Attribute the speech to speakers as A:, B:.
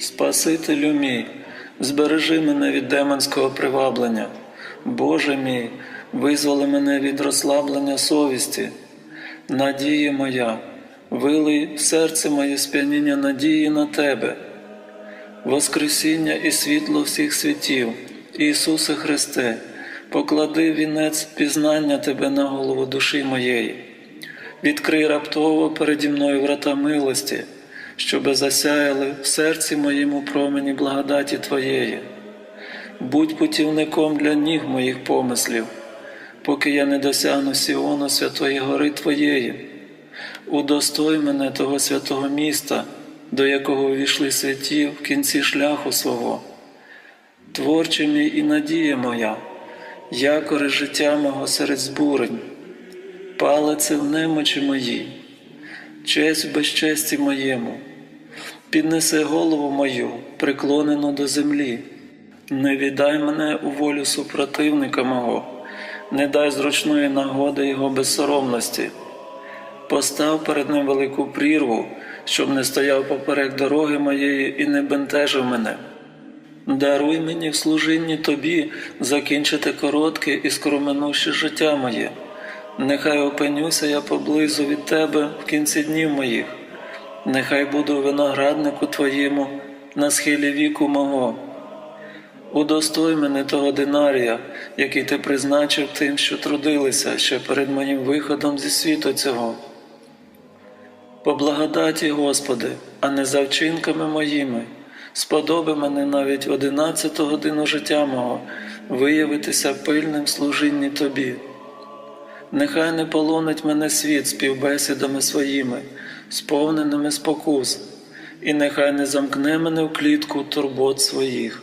A: Спасителю мій, збережи мене від демонського приваблення. Боже мій, визволи мене від розслаблення совісті. Надія моя, вилий в серце моє сп'яніння надії на Тебе. Воскресіння і світло всіх світів, Ісусе Христе, поклади вінець пізнання Тебе на голову душі моєї. Відкрий раптово переді мною врата милості, щоби засяяли в серці моєму промені благодаті Твоєї. Будь путівником для ніг моїх помислів, поки я не досягну Сіону святої гори Твоєї. Удостой мене того святого міста, до якого увійшли святі в кінці шляху свого. Творче мій і надія моя, якори життя мого серед збурень, палице в немочі моїй, честь в безчесті моєму, піднеси голову мою, приклонену до землі, не віддай мене у волю супротивника мого, не дай зручної нагоди його безсоромності. Постав перед ним велику прірву, щоб не стояв поперек дороги моєї і не бентежив мене. Даруй мені в служінні тобі закінчити коротке і скороминуще життя моє. Нехай опинюся я поблизу від тебе в кінці днів моїх, нехай буду винограднику твоєму на схилі віку мого. Удостой мене того динарія, який ти призначив тим, що трудилися ще перед моїм виходом зі світу цього. По благодаті, Господи, а не за вчинками моїми, сподоби мене навіть одинадцяту годину життя мого виявитися пильним служінні Тобі. Нехай не полонить мене світ співбесідами своїми, сповненими спокус, і нехай не замкне мене в клітку турбот своїх.